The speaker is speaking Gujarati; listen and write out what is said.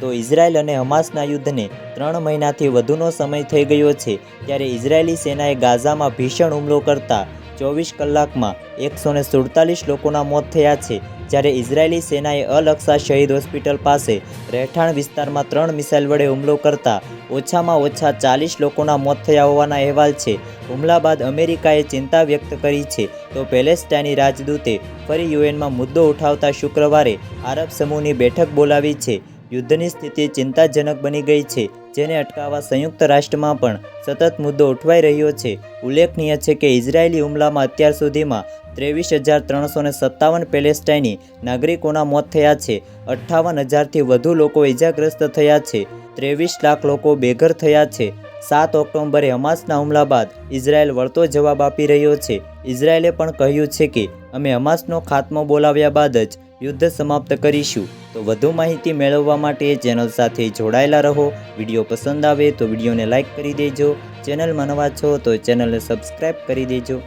તો ઇઝરાયલ અને હમાસના યુદ્ધને ત્રણ મહિનાથી વધુનો સમય થઈ ગયો છે, ત્યારે ઇઝરાયેલી સેનાએ ગાઝામાં ભીષણ હુમલો કરતા ચોવીસ કલાકમાં એકસો ને સુડતાલીસ લોકોના મોત થયા છે, જ્યારે ઇઝરાયેલી સેનાએ અલ અક્સા શહીદ હોસ્પિટલ પાસે રહેઠાણ વિસ્તારમાં ત્રણ મિસાઇલ વડે હુમલો કરતા ઓછામાં ઓછા ચાલીસ લોકોના મોત થયા હોવાના અહેવાલ છે. હુમલા બાદ અમેરિકાએ ચિંતા વ્યક્ત કરી છે તો પેલેસ્ટાઈની રાજદૂતે ફરી યુએનમાં મુદ્દો ઉઠાવતા શુક્રવારે આરબ સમૂહની બેઠક બોલાવી છે યુદ્ધની સ્થિતિ ચિંતાજનક બની ગઈ છે, જેને અટકાવવા સંયુક્ત રાષ્ટ્રમાં પણ સતત મુદ્દો ઉઠવાઈ રહ્યો છે. ઉલ્લેખનીય છે કે ઇઝરાયેલી હુમલામાં અત્યાર સુધીમાં ત્રેવીસ હજાર ત્રણસો ને સત્તાવન પેલેસ્ટાઇની નાગરિકોના મોત થયા છે. અઠ્ઠાવન હજારથી વધુ લોકો ઇજાગ્રસ્ત થયા છે. ત્રેવીસ લાખ લોકો બેઘર થયા છે. સાત ઓક્ટોબરે હમાસના હુમલા બાદ ઇઝરાયલ વળતો જવાબ આપી રહ્યો છે. ઇઝરાયેલે પણ કહ્યું છે કે, અમે હમાસનો ખાત્મો બોલાવ્યા બાદ જ યુદ્ધ સમાપ્ત કરીશું. તો વધુ માહિતી મેળવવા માટે ચેનલ સાથે જોડાયેલા રહો. વીડિયો પસંદ આવે તો વિડીયોને લાઇક કરી દેજો. ચેનલમાં નવા છો તો ચેનલને સબસ્ક્રાઈબ કરી દેજો.